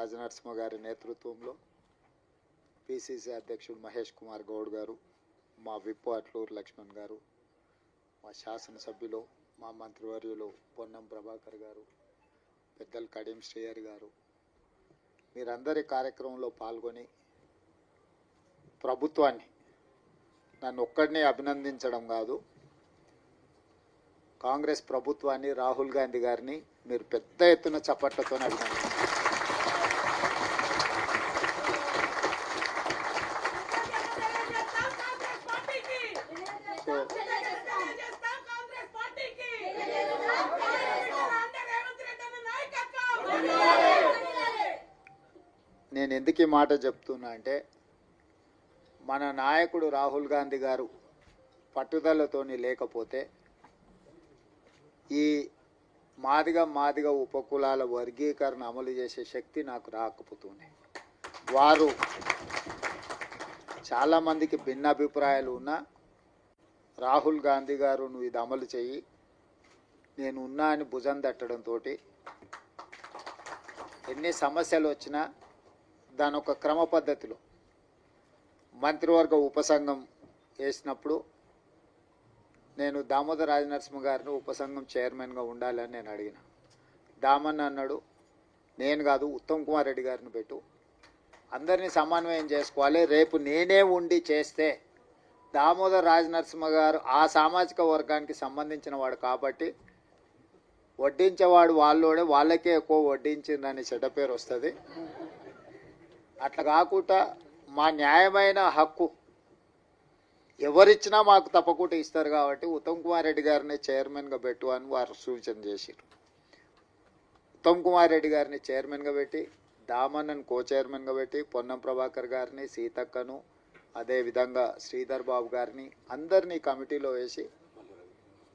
రాజనరసింహ గారి నేతృత్వంలో పిసిసి అధ్యక్షుడు మహేష్ కుమార్ గౌడ్ గారు మా విప్పు అట్లూరు లక్ష్మణ్ గారు మా శాసనసభ్యులు మా మంత్రివర్యులు పొన్నం ప్రభాకర్ గారు పెద్దలు కడియం శ్రేయర్ గారు. మీరందరి కార్యక్రమంలో పాల్గొని ప్రభుత్వాన్ని నన్ను ఒక్కడినే అభినందించడం కాదు కాంగ్రెస్ ప్రభుత్వాన్ని రాహుల్ గాంధీ గారిని మీరు పెద్ద ఎత్తున చప్పట్లతో అభినందించారు తెలియజేస్తాం కాంగ్రెస్ పార్టీకి సో తెలియజేస్తాం కాంగ్రెస్ పార్టీకి అంటే రేవంత్ రెడ్డి అన్న నాయకత్వం నేను ఎందుకు ఈ మాట చెప్తున్నా అంటే మన నాయకుడు రాహుల్ గాంధీ గారు పట్టుదలతోని లేకపోతే ఈ మాదిగ మాదిగ ఉపకులాల వర్గీకరణ అమలు చేసే శక్తి నాకు రాకపోతుంది. వారు చాలామందికి భిన్న అభిప్రాయాలు ఉన్నా రాహుల్ గాంధీ గారు నువ్వు ఇది అమలు చెయ్యి నేను ఉన్నా అని భుజం తట్టడంతో ఎన్ని సమస్యలు వచ్చినా దాని ఒక క్రమ పద్ధతిలో మంత్రివర్గ ఉపసంఘం వేసినప్పుడు నేను దామోదర రాజనరసింహ గారిని ఉపసంఘం చైర్మన్గా ఉండాలని నేను అడిగిన. దామన్ అన్నాడు నేను కాదు ఉత్తమ్ కుమార్ రెడ్డి గారిని పెట్టు. అందరినీ సమన్వయం చేసుకోవాలి. రేపు నేనే ఉండి చేస్తే దామోదర్ రాజనరసింహ గారు ఆ సామాజిక వర్గానికి సంబంధించిన వాడు కాబట్టి వడ్డించేవాడు వాళ్ళోడే వాళ్ళకే ఎక్కువ వడ్డించిందని చెడ్డ పేరు వస్తుంది. అట్లా కాకుండా మా న్యాయమైన హక్కు ఎవరిచ్చినా మాకు తప్పకుండా ఇస్తారు కాబట్టి ఉత్తమ్ కుమార్ రెడ్డి గారిని చైర్మన్గా పెట్టు అని వారు సూచన చేశారు ఉత్తమ్ కుమార్ రెడ్డి గారిని చైర్మన్గా పెట్టి దామన్నను కో చైర్మన్గా పెట్టి పొన్నం ప్రభాకర్ గారిని సీతక్కను అదేవిధంగా శ్రీధర్ బాబు గారిని అందరినీ కమిటీలో వేసి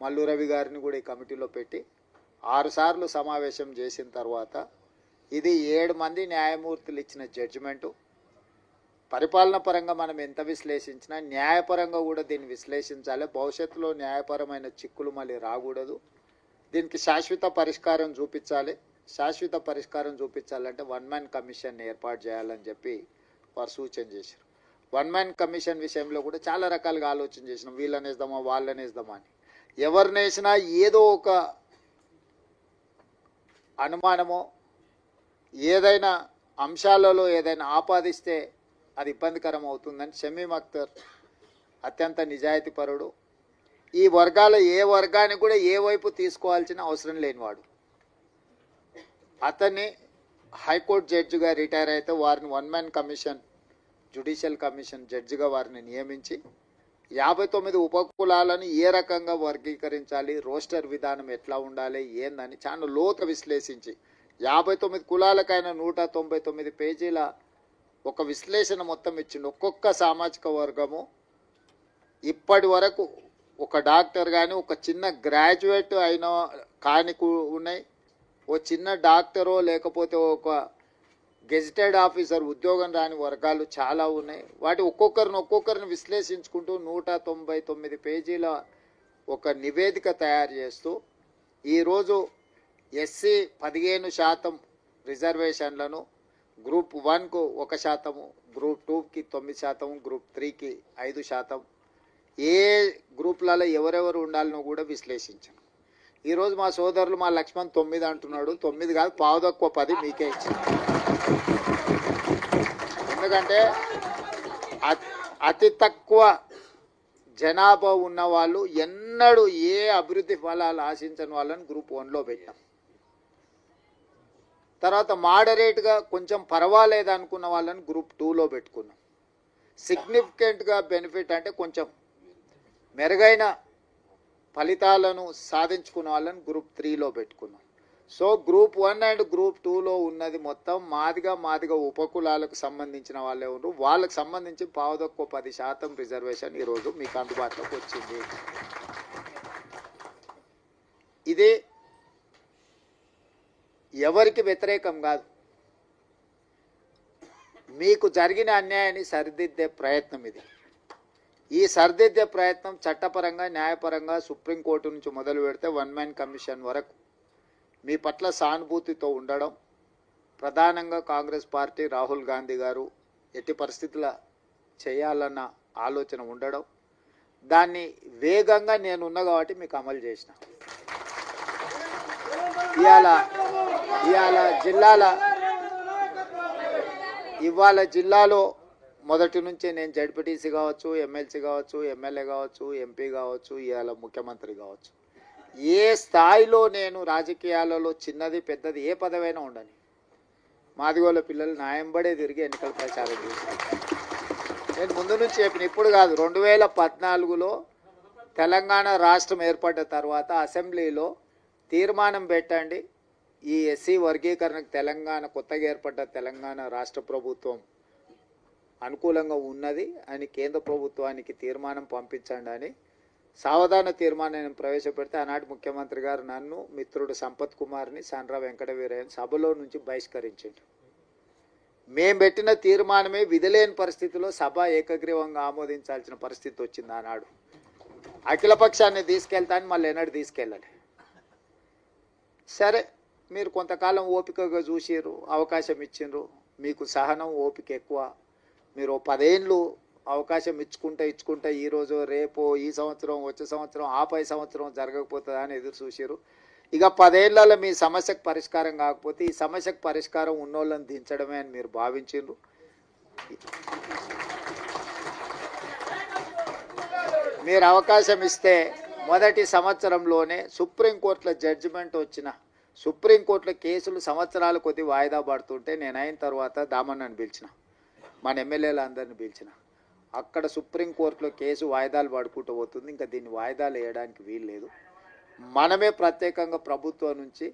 మల్లు రవి గారిని కూడా ఈ కమిటీలో పెట్టి ఆరుసార్లు సమావేశం చేసిన తర్వాత ఇది ఏడు మంది న్యాయమూర్తులు ఇచ్చిన జడ్జిమెంటు పరిపాలన పరంగా మనం ఎంత విశ్లేషించినా న్యాయపరంగా కూడా దీన్ని విశ్లేషించాలి. భవిష్యత్తులో న్యాయపరమైన చిక్కులు మళ్ళీ రాకూడదు. దీనికి శాశ్వత పరిష్కారం చూపించాలి. శాశ్వత పరిష్కారం చూపించాలంటే వన్ మ్యాన్ కమిషన్ ఏర్పాటు చేయాలని చెప్పి వారు సూచన చేశారు. వన్ మ్యాన్ కమిషన్ విషయంలో కూడా చాలా రకాలుగా ఆలోచన చేసినాం. వీళ్ళని వేద్దామా వాళ్ళని వేద్దామా అని. ఎవరిని వేసినా ఏదో ఒక అనుమానమో ఏదైనా అంశాలలో ఏదైనా ఆపాదిస్తే అది ఇబ్బందికరం అవుతుందని షమీమ్ అఖ్తర్ అత్యంత నిజాయితీపరుడు ఈ వర్గాల ఏ వర్గానికి కూడా ఏ వైపు తీసుకోవాల్సిన అవసరం లేనివాడు. అతన్ని హైకోర్టు జడ్జిగా రిటైర్ అయితే వారిని one man commission judicial commission జడ్జిగా వారిని నియమించి యాభై తొమ్మిది ఉపకులాలను ఏ రకంగా వర్గీకరించాలి రోస్టర్ విధానం ఎట్లా ఉండాలి ఏందని చాలా లోత విశ్లేషించి యాభై తొమ్మిది కులాలకైనా నూట తొంభై తొమ్మిది పేజీల ఒక విశ్లేషణ మొత్తం ఇచ్చిండు. ఒక్కొక్క సామాజిక వర్గము ఇప్పటి వరకు ఒక డాక్టర్ కానీ ఒక చిన్న గ్రాడ్యుయేట్ అయిన కాని ఉన్నాయి. ఓ చిన్న డాక్టరో లేకపోతే ఒక గెజిటెడ్ ఆఫీసర్ ఉద్యోగం రాని వర్గాలు చాలా ఉన్నాయి. వాటి ఒక్కొక్కరిని ఒక్కొక్కరిని విశ్లేషించుకుంటూ నూట తొంభై తొమ్మిది పేజీల ఒక నివేదిక తయారు చేస్తూ ఈరోజు ఎస్సీ పదిహేను శాతం రిజర్వేషన్లను గ్రూప్ వన్కు ఒక శాతము గ్రూప్ టూకి తొమ్మిది శాతం గ్రూప్ త్రీకి ఐదు శాతం. ఏ గ్రూప్లలో ఎవరెవరు ఉండాలనో కూడా విశ్లేషించాను. ఈరోజు మా సోదరులు మా లక్ష్మణ్ తొమ్మిది అంటున్నాడు. తొమ్మిది కాదు పావు తక్కువ పది మీకే ఇచ్చింది ఎందుకంటే అతి- అతి తక్కువ జనాభా ఉన్న వాళ్ళు ఎన్నడూ ఏ అభివృద్ధి ఫలాలు ఆశించని వాళ్ళని గ్రూప్ వన్లో పెట్టాం. తర్వాత మాడరేట్గా కొంచెం పర్వాలేదు అనుకున్న వాళ్ళని గ్రూప్ టూలో పెట్టుకున్నాం. సిగ్నిఫికెంట్గా బెనిఫిట్ అంటే కొంచెం మెరుగైన ఫలితాలను సాధించుకున్న వాళ్ళని గ్రూప్ త్రీలో పెట్టుకున్నాం. So group one and group టూలో ఉన్నది మొత్తం మాదిగా మాదిగా ఉపకులాలకు సంబంధించిన వాళ్ళే ఉన్నారు వాళ్ళకి సంబంధించి పావుదొక్క పది శాతం రిజర్వేషన్ ఈరోజు మీకు అందుబాటులోకి వచ్చింది. ఇది ఎవరికి వ్యతిరేకం కాదు. మీకు జరిగిన అన్యాయాన్ని సరిదిద్దే ప్రయత్నం ఇది. ఈ సరిదిద్దే ప్రయత్నం చట్టపరంగా న్యాయపరంగా సుప్రీంకోర్టు నుంచి మొదలు పెడితే వన్ మ్యాన్ కమిషన్ వరకు మీ పట్ల సానుభూతితో ఉండడం ప్రధానంగా కాంగ్రెస్ పార్టీ రాహుల్ గాంధీ గారు ఎట్టి పరిస్థితుల చేయాలన్న ఆలోచన ఉండడం దాన్ని వేగంగా నేనున్నా కాబట్టి మీకు అమలు చేసిన. ఇవాళ ఇవాళ జిల్లాల ఇవాళ జిల్లాలో మొదటి నుంచే నేను జడ్పీటీసీ కావచ్చు ఎమ్మెల్సీ కావచ్చు ఎమ్మెల్యే కావచ్చు ఎంపీ కావచ్చు ఇవాళ ముఖ్యమంత్రి కావచ్చు. ఏ స్థాయిలో నేను రాజకీయాలలో చిన్నది పెద్దది ఏ పదవైనా ఉండని. మాదిగోళ్ళ పిల్లలు నాయంబడే తిరిగి ఎన్నికల ప్రచారం చేశాను నేను ముందు నుంచి చెప్పిన ఇప్పుడు కాదు రెండు వేల పద్నాలుగులో తెలంగాణ రాష్ట్రం ఏర్పడ్డ తర్వాత అసెంబ్లీలో తీర్మానం పెట్టండి ఈ ఎస్సీ వర్గీకరణకు తెలంగాణ కొత్తగా ఏర్పడ్డ తెలంగాణ రాష్ట్ర ప్రభుత్వం అనుకూలంగా ఉన్నది అని కేంద్ర ప్రభుత్వానికి తీర్మానం పంపించండి అని సావధాన తీర్మానం ప్రవేశపెడితే ఆనాటి ముఖ్యమంత్రి గారు నన్ను మిత్రుడు సంపత్ కుమార్ని సండ్ర వెంకట వీరయ్యని సభలో నుంచి బహిష్కరించండి. మేం పెట్టిన తీర్మానమే విధులేని పరిస్థితిలో సభ ఏకగ్రీవంగా ఆమోదించాల్సిన పరిస్థితి వచ్చింది ఆనాడు. అఖిలపక్షాన్ని తీసుకెళ్తాను మళ్ళీ ఎన్నడూ తీసుకెళ్ళాలి. సరే మీరు కొంతకాలం ఓపికగా చూసిర్రు అవకాశం ఇచ్చిండ్రు. మీకు సహనం ఓపిక ఎక్కువ. మీరు పదేళ్ళు అవకాశం ఇచ్చుకుంటా ఇచ్చుకుంటా ఈరోజు రేపు ఈ సంవత్సరం వచ్చే సంవత్సరం ఆ పై సంవత్సరం జరగకపోతుందా అని ఎదురు చూసిర్రు. ఇక పదేళ్ళలో మీ సమస్యకు పరిష్కారం కాకపోతే ఈ సమస్యకు పరిష్కారం ఉన్నోళ్ళని దించడమే అని మీరు భావించిండ్రు. మీరు అవకాశం ఇస్తే మొదటి సంవత్సరంలోనే సుప్రీంకోర్టులో జడ్జిమెంట్ వచ్చిన సుప్రీంకోర్టులో కేసులు సంవత్సరాల కొద్ది వాయిదా పడుతుంటే నేను అయిన తర్వాత దామన్నని పిలిచిన. మన ఎమ్మెల్యేలు అందరిని పిలిచిన. అక్కడ సుప్రీంకోర్టులో కేసు వాయిదాలు పడుకుంటూ పోతుంది. ఇంకా దీన్ని వాయిదాలు వేయడానికి వీలు లేదు. మనమే ప్రత్యేకంగా ప్రభుత్వం నుంచి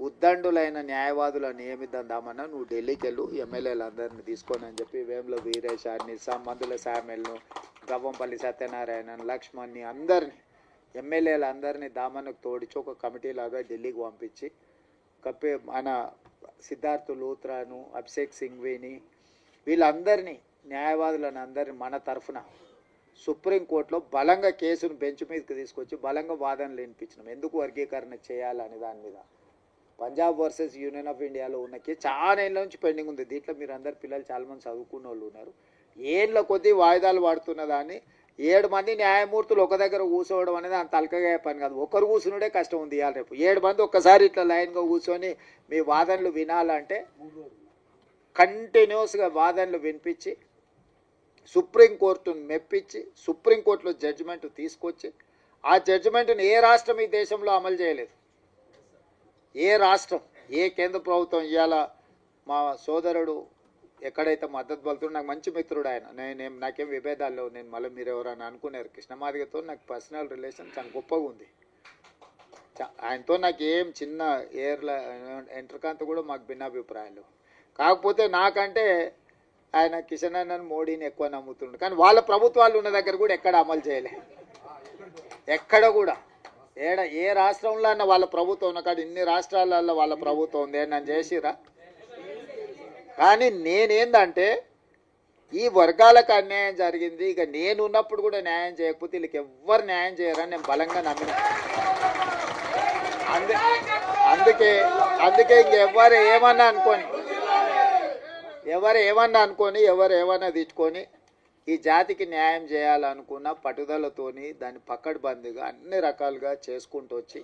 ఉద్దండులైన న్యాయవాదులను నియమిద్దామన్నా నువ్వు ఢిల్లీకి వెళ్ళు ఎమ్మెల్యేలు అందరిని తీసుకొని అని చెప్పి వేముల వీరేశాన్ని మందుల శామెల్ను గవ్వంపల్లి సత్యనారాయణ లక్ష్మణ్ని అందరిని ఎమ్మెల్యేలందరినీ దామన్నకు తోడిచి ఒక కమిటీ లాగా ఢిల్లీకి పంపించి కప్పే మన సిద్ధార్థ్ లూత్రాను అభిషేక్ సింఘ్వీని వీళ్ళందరినీ న్యాయవాదులను అందరిని మన తరఫున సుప్రీంకోర్టులో బలంగా కేసును బెంచ్ మీదకి తీసుకొచ్చి బలంగా వాదనలు వినిపించినాం. ఎందుకు వర్గీకరణ చేయాలని దాని మీద. పంజాబ్ వర్సెస్ యూనియన్ ఆఫ్ ఇండియాలో ఉన్న కేసు చాలా ఏళ్ళ నుంచి పెండింగ్ ఉంది. దీంట్లో మీరు అందరు పిల్లలు చాలామంది చదువుకున్న వాళ్ళు ఉన్నారు. ఏళ్ళ కొద్దీ వాయిదాలు పడుతున్న దాన్ని ఏడు మంది న్యాయమూర్తులు ఒక దగ్గర కూర్చోవడం అనేది అంత అల్కగా పని కాదు. ఒకరు కూర్చునుడే కష్టం ఉంది ఇవాళ రేపు. ఏడు మంది ఒక్కసారి ఇట్లా లైన్గా కూర్చొని మీ వాదనలు వినాలంటే కంటిన్యూస్గా వాదనలు వినిపించి సుప్రీంకోర్టును మెప్పించి సుప్రీంకోర్టులో జడ్జిమెంట్ తీసుకొచ్చి ఆ జడ్జిమెంట్ని ఏ రాష్ట్రం ఈ దేశంలో అమలు చేయలేదు. ఏ రాష్ట్రం ఏ కేంద్ర ప్రభుత్వం ఇవాళ మా సోదరుడు ఎక్కడైతే మద్దతు పలుతుడు నాకు మంచి మిత్రుడు ఆయన. నేను నాకేం విభేదాలు లేవు. నేను మళ్ళీ మీరు ఎవరైనా అనుకున్నారు. కృష్ణమాదిగతో నాకు పర్సనల్ రిలేషన్ చాలా గొప్పగా ఉంది. చ- ఆయనతో నాకు ఏం చిన్న ఏర్ల ఎంట్రకాంత కూడా మాకు భిన్నాభిప్రాయాలు. కాకపోతే నాకంటే ఆయన కిషన్ అన్నన్ మోడీని ఎక్కువ నమ్ముతుండు. కానీ వాళ్ళ ప్రభుత్వాలు ఉన్న దగ్గర కూడా ఎక్కడ అమలు చేయలే. ఎక్కడ కూడా. ఏడ ఏ రాష్ట్రంలో అన్న వాళ్ళ ప్రభుత్వం ఉన్న కాదు ఇన్ని రాష్ట్రాలలో వాళ్ళ ప్రభుత్వం ఉంది. అని చేసిరా కానీ నేనేందంటే ఈ వర్గాలకు అన్యాయం జరిగింది ఇక నేను ఉన్నప్పుడు కూడా న్యాయం చేయకపోతే వీళ్ళకి ఎవ్వరు న్యాయం చేయరని నేను బలంగా నమ్మిన. అందు అందుకే అందుకే ఇంకెవ్వరు ఏమన్నా అనుకోని ఎవరు ఏమన్నా అనుకొని ఎవరు ఏమన్నా తిట్టుకొని ఈ జాతికి న్యాయం చేయాలనుకున్న పట్టుదలతోని దాన్ని పక్కడబందిగా అన్ని రకాలుగా చేసుకుంటూ వచ్చి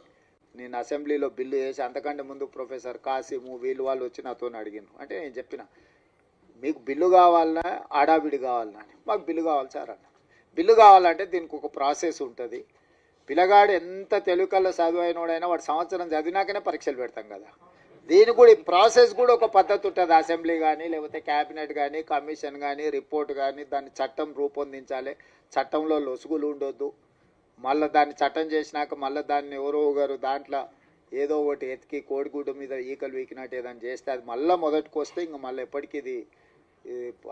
నేను అసెంబ్లీలో బిల్లు వేసి అంతకంటే ముందు ప్రొఫెసర్ కాసిము వీళ్ళు వాళ్ళు వచ్చి నాతో అడిగిన అంటే నేను చెప్పిన మీకు బిల్లు కావాలన్నా ఆడావిడి కావాలన్నా అని. మాకు బిల్లు కావాలి సార్ అన్న. బిల్లు కావాలంటే దీనికి ఒక ప్రాసెస్ ఉంటుంది. పిల్లగాడు ఎంత తెలుగులో చదువైనోడైనా వాడు సంవత్సరం చదివినాకనే పరీక్షలు పెడతాం కదా. దీని కూడా ఈ ప్రాసెస్ కూడా ఒక పద్ధతి ఉంటుంది. అసెంబ్లీ కానీ లేకపోతే క్యాబినెట్ కానీ కమిషన్ కానీ రిపోర్ట్ కానీ దాన్ని చట్టం రూపొందించాలి. చట్టంలో లొసుగులు ఉండొద్దు. మళ్ళీ దాన్ని చట్టం చేసినాక మళ్ళీ దాన్ని ఎవరో ఒకరు దాంట్లో ఏదో ఒకటి ఎతికి కోడిగుడ్డు మీద ఈకలు వీకినట్టు ఏదైనా చేస్తే అది మళ్ళీ మొదటికి వస్తే ఇంక మళ్ళీ ఎప్పటికీ ఇది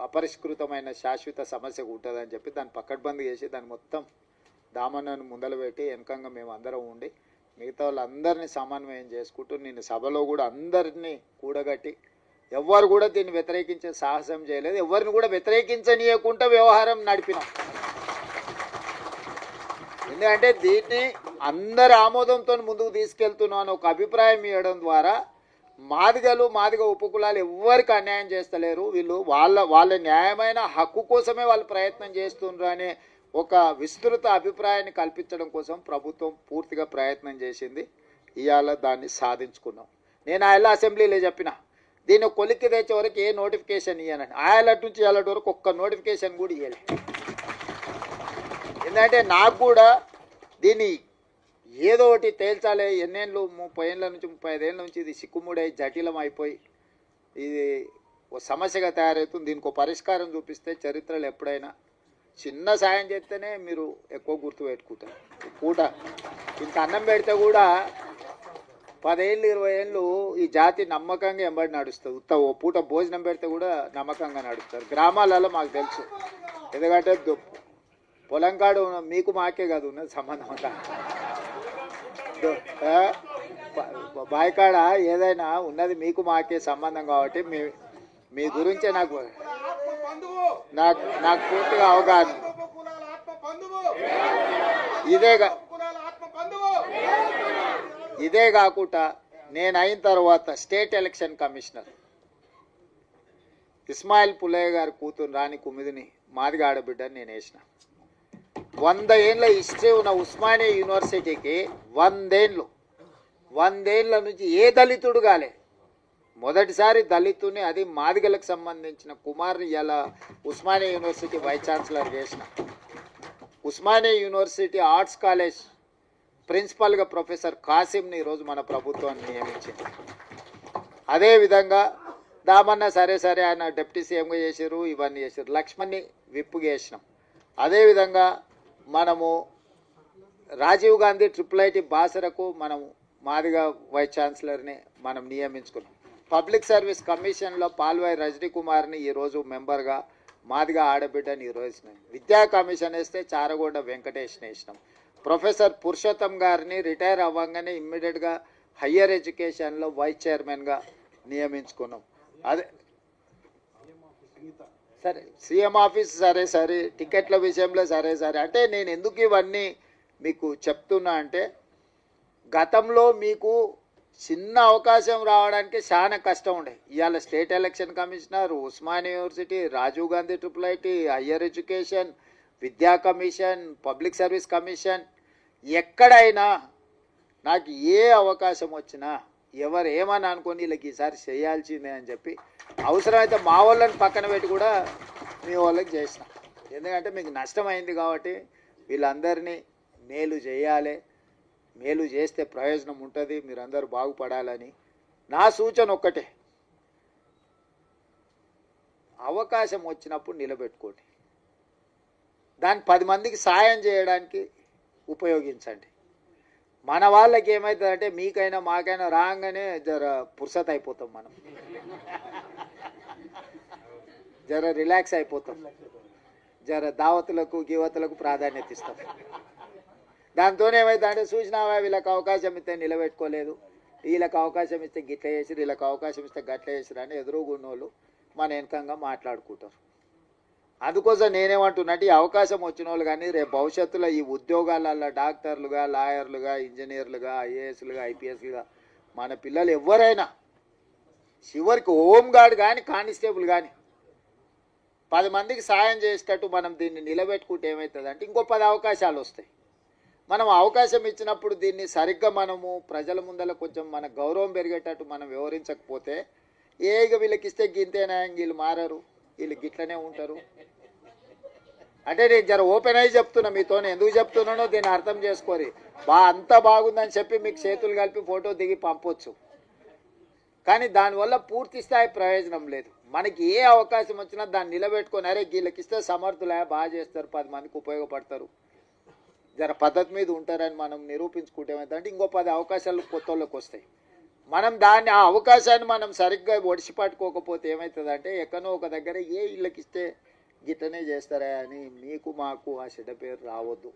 అపరిష్కృతమైన శాశ్వత సమస్య ఉంటుందని చెప్పి దాన్ని పక్కడ్బందీ చేసి దాన్ని మొత్తం దామన్నను ముందలు పెట్టి వెనకంగా మేము అందరం ఉండి మిగతా వాళ్ళందరినీ సమన్వయం చేసుకుంటూ నేను సభలో కూడా అందరినీ కూడగట్టి ఎవ్వరు కూడా దీన్ని వ్యతిరేకించే సాహసం చేయలేదు ఎవరిని కూడా వ్యతిరేకించనీయకుండా వ్యవహారం నడిపినాం. ఎందుకంటే దీన్ని అందరి ఆమోదంతో ముందుకు తీసుకెళ్తున్నాను ఒక అభిప్రాయం ఇవ్వడం ద్వారా మాదిగలు మాదిగ ఉపకులాలు ఎవ్వరికి అన్యాయం చేస్తలేరు. వీళ్ళు వాళ్ళ వాళ్ళ న్యాయమైన హక్కు కోసమే వాళ్ళు ప్రయత్నం చేస్తుండ్రు అనే ఒక విస్తృత అభిప్రాయాన్ని కల్పించడం కోసం ప్రభుత్వం పూర్తిగా ప్రయత్నం చేసింది. ఇవాళ దాన్ని సాధించుకున్నాం. నేను ఆయన అసెంబ్లీలో చెప్పిన దీన్ని కొలిక్కి తెచ్చే వరకు ఏ నోటిఫికేషన్ ఇవ్వనండి ఆయన నుంచి ఇవాళ వరకు ఒక్క నోటిఫికేషన్ కూడా ఇవ్వలేదు ఎందుకంటే నాకు కూడా దీన్ని ఏదో ఒకటి తేల్చాలి. ఎన్నేళ్ళు? ముప్పై ఏళ్ళ నుంచి ముప్పై ఐదేళ్ళ నుంచి ఇది సిక్కుముడై జటిలం అయిపోయి ఇది ఓ సమస్యగా తయారవుతుంది. దీనికి ఒక పరిష్కారం చూపిస్తే చరిత్రలో ఎప్పుడైనా చిన్న సాయం చేస్తేనే మీరు ఎక్కువ గుర్తు పెట్టుకుంటారు. పూట ఇంత అన్నం పెడితే కూడా పదేళ్ళు ఇరవై ఏళ్ళు ఈ జాతి నమ్మకంగా ఎంబడి నడుస్తుంది. ఉత్త ఓ పూట భోజనం పెడితే కూడా నమ్మకంగా నడుస్తారు. గ్రామాలలో మాకు తెలుసు. ఎందుకంటే పొలం కాడు ఉన్న- మీకు మాకే కాదు ఉన్నది సంబంధం అంతా. బాయికాడ? ఏదైనా ఉన్నది మీకు మాకే సంబంధం కాబట్టి మీ మీ గురించే నాకు నాకు నాకు పూర్తిగా అవగాహన ఇదేగా ఇదే ఇదే కాకుండా నేను అయిన తర్వాత state election commissioner. Ismail Pullaiah గారి కూతురు రాణి కుమిదిని మాదిగా ఆడబిడ్డని నేను వేసిన. వంద ఏళ్ళ హిస్టరీ ఉన్న ఉస్మానియా యూనివర్సిటీకి వందేళ్ళు. వందేళ్ళ నుంచి ఏ దళితుడు కాలే? మొదటిసారి దళితుని అది మాదిగలకు సంబంధించిన కుమార్ని ఇలా ఉస్మానియా యూనివర్సిటీ వైస్ ఛాన్సలర్ చేసిన. ఉస్మానియా యూనివర్సిటీ ఆర్ట్స్ కాలేజ్ ప్రిన్సిపల్గా ప్రొఫెసర్ కాసింని ఈరోజు మన ప్రభుత్వాన్ని నియమించింది. అదేవిధంగా దామన్న సరే సరే ఆయన డిప్యూటీ సీఎంగా చేశారు ఇవన్నీ చేశారు లక్ష్మణ్ని విప్పుగా చేసినాం. అదేవిధంగా మనము రాజీవ్ గాంధీ ట్రిపుల్ ఐటీ బాసరకు మనం మాదిగా వైస్ ఛాన్సలర్ని మనం నియమించుకున్నాం. పబ్లిక్ సర్వీస్ కమిషన్లో పాల్వాయి రజనీ కుమార్ని ఈరోజు మెంబర్గా మాదిగా ఆడబిడ్డని ఈరోజు విద్యా కమిషన్ వేస్తే చారగొండ వెంకటేష్ని వేసినాం. ప్రొఫెసర్ పురుషోత్తం గారిని రిటైర్ అవ్వగానే ఇమ్మీడియట్గా హయ్యర్ ఎడ్యుకేషన్లో వైస్ చైర్మన్గా నియమించుకున్నాం. అదే సరే సీఎం ఆఫీస్ సరే సరే టికెట్ల విషయంలో సరే సరే. అంటే నేను ఎందుకు ఇవన్నీ మీకు చెప్తున్నా అంటే గతంలో మీకు చిన్న అవకాశం రావడానికి చాలా కష్టం ఉండే. ఇవాళ state election commissioner Osman university Rajiv Gandhi triple IT higher education విద్యా కమిషన్ పబ్లిక్ సర్వీస్ కమిషన్ ఎక్కడైనా నాకు ఏ అవకాశం వచ్చినా ఎవరు ఏమని అనుకొని వీళ్ళకి ఈసారి చేయాల్సిందే అని చెప్పి అవసరమైతే మా వాళ్ళని పక్కన పెట్టి కూడా మీ వాళ్ళకి చేసిన. ఎందుకంటే మీకు నష్టమైంది కాబట్టి వీళ్ళందరినీ మేలు చేయాలి. మేలు చేస్తే ప్రయోజనం ఉంటుంది. మీరందరూ బాగుపడాలని నా సూచన ఒక్కటే. అవకాశం వచ్చినప్పుడు నిలబెట్టుకోండి. దాన్ని పది మందికి సాయం చేయడానికి ఉపయోగించండి. మన వాళ్ళకి ఏమవుతుందంటే మీకైనా మాకైనా రాగానే జర పురుసత్ అయిపోతాం మనం. జర రిలాక్స్ అయిపోతాం. జర దావతులకు గీవతులకు ప్రాధాన్యత ఇస్తాం. దాంతో ఏమవుతుందంటే చూసినావా వీళ్ళకి అవకాశం ఇస్తే నిలబెట్టుకోలేదు. వీళ్ళకి అవకాశం ఇస్తే గిట్ల చేసిరు వీళ్ళకి అవకాశం ఇస్తే గట్ల చేసిరు అని ఎదురుగున్నోళ్ళు మన వెనకంగా మాట్లాడుకుంటారు. అందుకోసం నేనేమంటున్నట్టు ఈ అవకాశం వచ్చిన వాళ్ళు కానీ రేపు భవిష్యత్తులో ఈ ఉద్యోగాలలో డాక్టర్లుగా లాయర్లుగా ఇంజనీర్లుగా ఐఏఎస్లుగా ఐపీఎస్లుగా మన పిల్లలు ఎవరైనా చివరికి హోమ్ గార్డ్ కానీ కానిస్టేబుల్ కానీ పది మందికి సాయం చేసేటట్టు మనం దీన్ని నిలబెట్టుకుంటే ఏమవుతుంది అంటే ఇంకో పది అవకాశాలు వస్తాయి. మనం అవకాశం ఇచ్చినప్పుడు దీన్ని సరిగ్గా మనము ప్రజల ముందర కొంచెం మన గౌరవం పెరిగేటట్టు మనం వివరించకపోతే ఏ ఇక వీళ్ళకి ఇస్తే గింతేనా వీళ్ళు మారరు వీళ్ళు గిట్లనే ఉంటారు. అంటే నేను జర ఓపెన్ అయ్యి చెప్తున్నా మీతో ఎందుకు చెప్తున్నానో దీన్ని అర్థం చేసుకోరి బా అంత బాగుందని చెప్పి మీకు చేతులు కలిపి ఫోటో దిగి పంపొచ్చు. కానీ దానివల్ల పూర్తి స్థాయి ప్రయోజనం లేదు. మనకి ఏ అవకాశం వచ్చినా దాన్ని నిలబెట్టుకొని అరే వీళ్ళకి ఇస్తే సమర్థులే బాగా చేస్తారు పది మందికి ఉపయోగపడతారు. జర పద్ధతి మీద ఉంటారని మనం నిరూపించుకుంటే ఏమైందంటే ఇంకో పది అవకాశాలు కొత్త వాళ్ళకి వస్తాయి. మనం దాన్ని ఆ అవకాశాన్ని మనం సరిగ్గా ఒడిసిపట్టుకోకపోతే ఏమవుతుందంటే ఎక్కడో ఒక దగ్గర ఏ ఇళ్ళకి ఇస్తే గిట్టనే చేస్తారా అని మీకు మాకు ఆ చెడ్డ పేరు రావద్దు.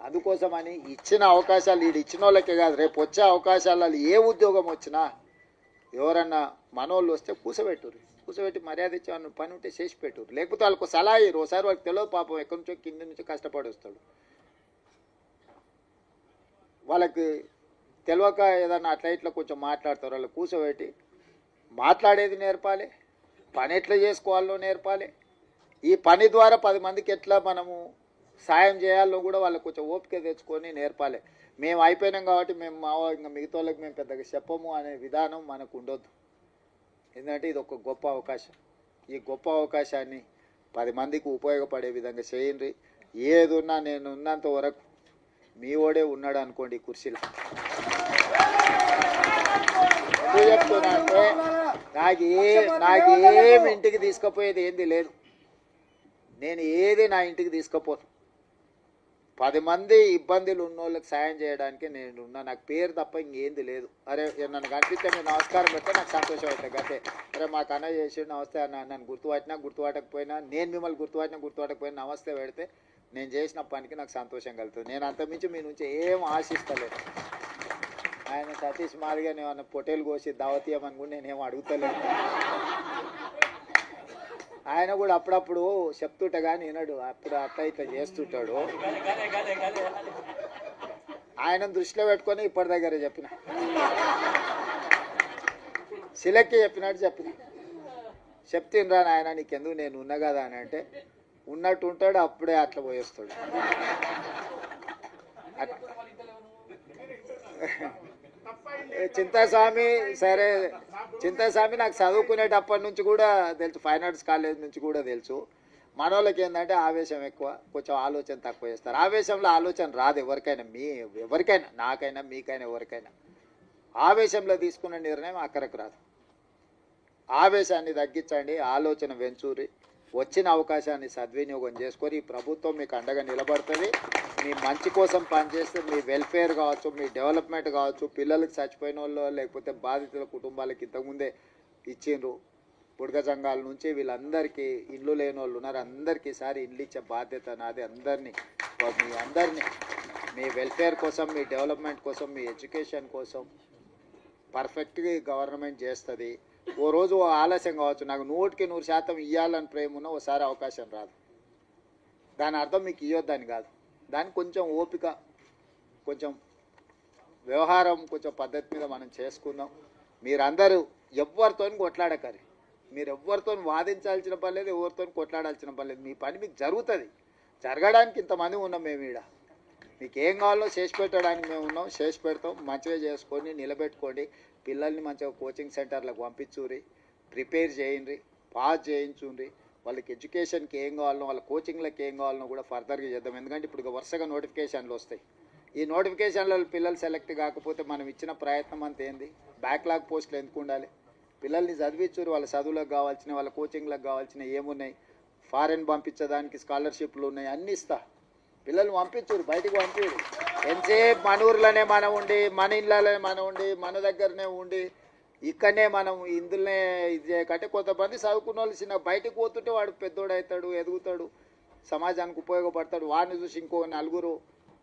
అందుకోసమని ఇచ్చిన అవకాశాలు వీడు ఇచ్చిన వాళ్ళకే కాదు రేపు వచ్చే అవకాశాలలో ఏ ఉద్యోగం వచ్చినా ఎవరన్నా మనోళ్ళు వస్తే కూసబెట్టుర్రు. కూసబెట్టి మర్యాద ఇచ్చి వాళ్ళని పని ఉంటే చేసి పెట్టురు లేకపోతే వాళ్ళకు సలహా ఇయ్యరు. ఒకసారి వాళ్ళకి తెలియదు పాపం ఎక్కడి నుంచో కింద నుంచో కష్టపడి వస్తాడు. వాళ్ళకి తెలియక ఏదన్నా అట్లా ఇట్లా కొంచెం మాట్లాడతారు. వాళ్ళు కూర్చోబెట్టి మాట్లాడేది నేర్పాలి. పని ఎట్లా చేసుకోవాలో నేర్పాలి. ఈ పని ద్వారా పది మందికి ఎట్లా మనము సాయం చేయాలో కూడా వాళ్ళకి కొంచెం ఓపిక తెచ్చుకొని నేర్పాలి. మేము అయిపోయినాం కాబట్టి మేము మా ఇంకా మిగతా వాళ్ళకి మేము పెద్దగా చెప్పము అనే విధానం మనకు ఉండొద్దు. ఎందుకంటే ఇది ఒక గొప్ప అవకాశం. ఈ గొప్ప అవకాశాన్ని పది మందికి ఉపయోగపడే విధంగా చేయండి. ఏదున్నా నేను ఉన్నంత వరకు మీ ఓడే ఉన్నాడు అనుకోండి కుర్చీలో. చెప్తున్నా అంటే నాకు ఏ నాకు ఏం ఇంటికి తీసుకుపోయేది ఏంది లేదు. నేను ఏది నా ఇంటికి తీసుకుపోను. పది మంది ఇబ్బందులు ఉన్నోళ్ళకి సాయం చేయడానికి నేను ఉన్నా. నాకు పేరు తప్ప ఇంకేంది లేదు. అరే నన్ను కనిపిస్తే మీరు నమస్కారం పెడితే నాకు సంతోషం అవుతుంది. గతే. అరే మాకు అన్న చేసి నమస్తే అన్న నన్ను గుర్తుపట్టినా గుర్తుపట్టకపోయినా నేను మిమ్మల్ని గుర్తుపట్టినా గుర్తుపట్టకపోయినా నమస్తే పెడితే నేను చేసిన పనికి నాకు సంతోషం కలుగుతుంది. నేను అంతమించి మీ నుంచి ఏం ఆశిస్తలేదు. ఆయన సతీష్ మాదిగా నేను పొటేలు కోసి దావతీయమని కూడా నేనేం అడుగుతలేదు. ఆయన కూడా అప్పుడప్పుడు చెప్తుంట కానీ వినడు. అప్పుడు అట్లా ఇట్లా చేస్తుంటాడు. ఆయన దృష్టిలో పెట్టుకొని ఇప్పటి దగ్గర చెప్పిన. శిలక్కి చెప్పినట్టు చెప్పిన. చెప్తినరా నాయన నీకెందుకు నేను ఉన్నా కదా అని అంటే ఉన్నట్టు ఉంటాడు అప్పుడే అట్లా పోయేస్తాడు. అట్లా చింతాస్వామి సరే చింతాస్వామి నాకు చదువుకునేటప్పటి నుంచి కూడా తెలుసు ఫైన్ ఆర్ట్స్ కాలేజ్ నుంచి కూడా తెలుసు. మనోళ్ళకి ఏంటంటే ఆవేశం ఎక్కువ కొంచెం ఆలోచన తక్కువ చేస్తారు. ఆవేశంలో ఆలోచన రాదు ఎవరికైనా మీ ఎవరికైనా నాకైనా మీకైనా ఎవరికైనా. ఆవేశంలో తీసుకున్న నిర్ణయం అక్కడికి రాదు. ఆవేశాన్ని తగ్గించండి ఆలోచన వెంచూరి వచ్చిన అవకాశాన్ని సద్వినియోగం చేసుకొని ప్రభుత్వం మీకు అండగా నిలబడుతుంది. మీ మంచి కోసం పనిచేస్తే మీ వెల్ఫేర్ కావచ్చు మీ డెవలప్మెంట్ కావచ్చు పిల్లలకి చచ్చిపోయిన వాళ్ళు లేకపోతే బాధితుల కుటుంబాలకి ఇంతకుముందే ఇచ్చిండ్రు. బుడగ సంఘాల నుంచి వీళ్ళందరికీ ఇల్లు లేని వాళ్ళు ఉన్నారు. అందరికీ ఈసారి ఇల్లు ఇచ్చే బాధ్యత నాది. అందరినీ మీ అందరినీ మీ వెల్ఫేర్ కోసం మీ డెవలప్మెంట్ కోసం మీ ఎడ్యుకేషన్ కోసం పర్ఫెక్ట్గా గవర్నమెంట్ చేస్తుంది. ఓ రోజు ఓ ఆలస్యం కావచ్చు. నాకు నూటికి నూరు శాతం ఇవ్వాలని ప్రేమ ఉన్న ఓసారి అవకాశం రాదు. దాని అర్థం మీకు ఇవ్వద్దని కాదు. దానికి కొంచెం ఓపిక కొంచెం వ్యవహారం కొంచెం పద్ధతి మీద మనం చేసుకుందాం. మీరందరూ ఎవరితో కొట్లాడకరి. మీరు ఎవరితో వాదించాల్సిన పని లేదు ఎవరితో కొట్లాడాల్సిన పని లేదు. మీ పని మీకు జరుగుతుంది. జరగడానికి ఇంతమంది ఉన్నాం మేము ఈడ. మీకు ఏం కావాలో చేసి పెట్టడానికి మేము ఉన్నాం. చేసి పెడతాం. మంచిగా చేసుకొని నిలబెట్టుకోండి. పిల్లల్ని మంచిగా కోచింగ్ సెంటర్లకు పంపించుర్రి ప్రిపేర్ చేయండి పాస్ చేయించుండ్రి. వాళ్ళకి ఎడ్యుకేషన్కి ఏం కావాలనో వాళ్ళ కోచింగ్లకు ఏం కావాలనో కూడా ఫర్దర్గా చేద్దాం. ఎందుకంటే ఇప్పుడు వరుసగా నోటిఫికేషన్లు వస్తాయి. ఈ నోటిఫికేషన్లో పిల్లలు సెలెక్ట్ కాకపోతే మనం ఇచ్చిన ప్రయత్నం అంత ఏంది? బ్యాక్లాగ్ పోస్టులు ఎందుకు ఉండాలి? పిల్లల్ని చదివించురు వాళ్ళ చదువులకు కావాల్సిన వాళ్ళ కోచింగ్లకు కావాల్సిన ఏమున్నాయి? ఫారెన్ పంపించడానికి స్కాలర్షిప్లు ఉన్నాయి అన్నీ ఇస్తా. పిల్లల్ని పంపించురు బయటకు పంపించరు ఎంతసేపు మన ఊర్లోనే మనం ఉండి మన ఇళ్ళలోనే మనం ఉండి మన దగ్గరనే ఉండి ఇక్కడనే మనం ఇందులోనే ఇది చేయకంటే కొంతమంది చదువుకున్న వాళ్ళు చిన్న బయటకు పోతుంటే వాడు పెద్దోడు అవుతాడు ఎదుగుతాడు సమాజానికి ఉపయోగపడతాడు. వాడిని చూసి ఇంకో నలుగురు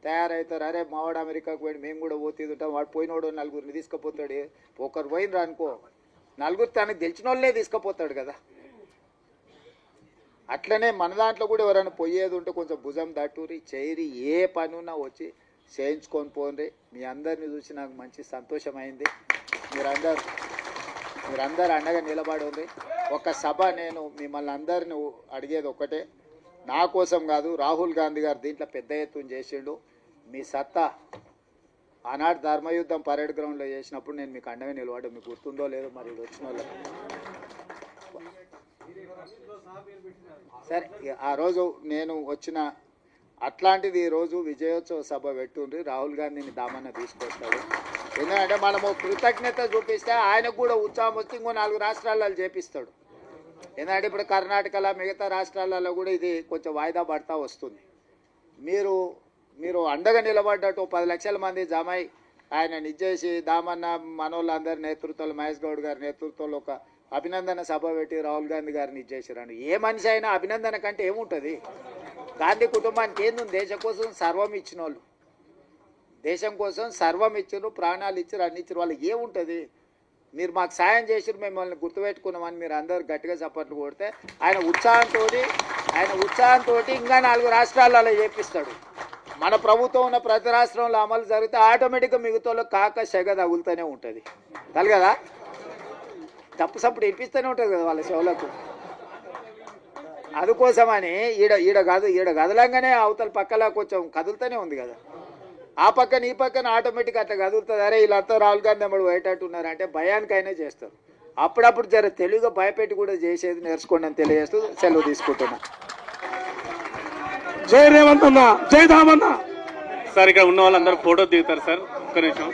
తయారవుతారు అరే మావాడు అమెరికాకు పోయి మేము కూడా పోతే ఉంటాం వాడు పోయినోడు నలుగురిని తీసుకుపోతాడు. ఒకరు పోయినరు అనుకో నలుగురు తనకు తెలిసిన వాళ్ళే తీసుకుపోతాడు కదా. అట్లనే మన దాంట్లో కూడా ఎవరైనా పోయేది ఉంటే కొంచెం భుజం దట్టూరి చేరి ఏ పని ఉన్నా వచ్చి చేయించుకొని పోండి. మీ అందరిని చూసి నాకు మంచి సంతోషమైంది. మీరందరూ మీరందరూ అండగా నిలబడి ఉంది ఒక సభ నేను మిమ్మల్ని అందరిని అడిగేది ఒకటే నా కోసం కాదు రాహుల్ గాంధీ గారు దీంట్లో పెద్ద ఎత్తున చేసిండు. మీ సత్తా ఆనాడు ధర్మయుద్ధం పరేడ్ గ్రౌండ్లో చేసినప్పుడు నేను మీకు అండగా నిలబడ్డా. మీకు గుర్తుందో లేదో మరి ఇది వచ్చిన సరే ఆ రోజు నేను వచ్చిన అట్లాంటిది ఈరోజు రోజు విజయోత్సవ సభ పెట్టుండ్రి. రాహుల్ గాంధీని దామన్న తీసుకొస్తాడు. ఎందుకంటే మనము కృతజ్ఞత చూపిస్తే ఆయనకు కూడా ఉత్సాహం వచ్చి ఇంకో నాలుగు రాష్ట్రాలలో చేపిస్తాడు. ఎందుకంటే ఇప్పుడు కర్ణాటకలో మిగతా రాష్ట్రాలలో కూడా ఇది కొంచెం వాయిదా పడతా వస్తుంది. మీరు మీరు అండగా నిలబడ్డట్టు పది లక్షల మంది జమాయి ఆయన నిజేసి దామన్న మనోళ్ళందరి నేతృత్వంలో మహేష్ గౌడ్ గారి నేతృత్వంలో ఒక అభినందన సభ పెట్టి రాహుల్ గాంధీ గారిని ఇచ్చేసారండి ఏ మనిషి అయినా అభినందన కంటే ఏముంటుంది? గాంధీ కుటుంబానికి ఏంది? దేశం కోసం సర్వం ఇచ్చిన వాళ్ళు దేశం కోసం సర్వం ఇచ్చారు ప్రాణాలు ఇచ్చారు అన్ని ఇచ్చారు వాళ్ళకి ఏముంటుంది? మీరు మాకు సాయం చేసి మిమ్మల్ని గుర్తుపెట్టుకున్నామని మీరు అందరు గట్టిగా చప్పట్లు కొడితే ఆయన ఉత్సాహంతో ఆయన ఉత్సాహంతో ఇంకా నాలుగు రాష్ట్రాలలో చేపిస్తాడు. మన ప్రభుత్వం ఉన్న ప్రతి రాష్ట్రంలో అమలు జరిగితే ఆటోమేటిక్గా మిగతా కాక సెగ తగులుతూనే ఉంటుంది. కదా తప్పు సప్పుడు ఇప్పిస్తూనే ఉంటుంది కదా వాళ్ళ చెవులకు. అందుకోసమని ఈడ ఈడ కాదు ఈడ కదలంగానే అవతల పక్కల కొంచెం కదులుతూనే ఉంది కదా. ఆ పక్కన ఈ పక్కన ఆటోమేటిక్ అట్లా కదులుతుంది. అరే వీళ్ళంతా రాహుల్ గాంధీ అమ్మడు పోయేటట్టు ఉన్నారంటే భయానికైనా చేస్తారు. అప్పుడప్పుడు జర తెలుగుగా భయపెట్టి కూడా చేసేది నేర్చుకోండి అని తెలియజేస్తూ సెలవు తీసుకుంటున్నా. జై రేవంత్ అన్న జై దామన్న సార్ ఇక్కడ ఉన్న వాళ్ళందరూ ఫోటో దిగుతారు సార్. ఒక్క నిమిషం.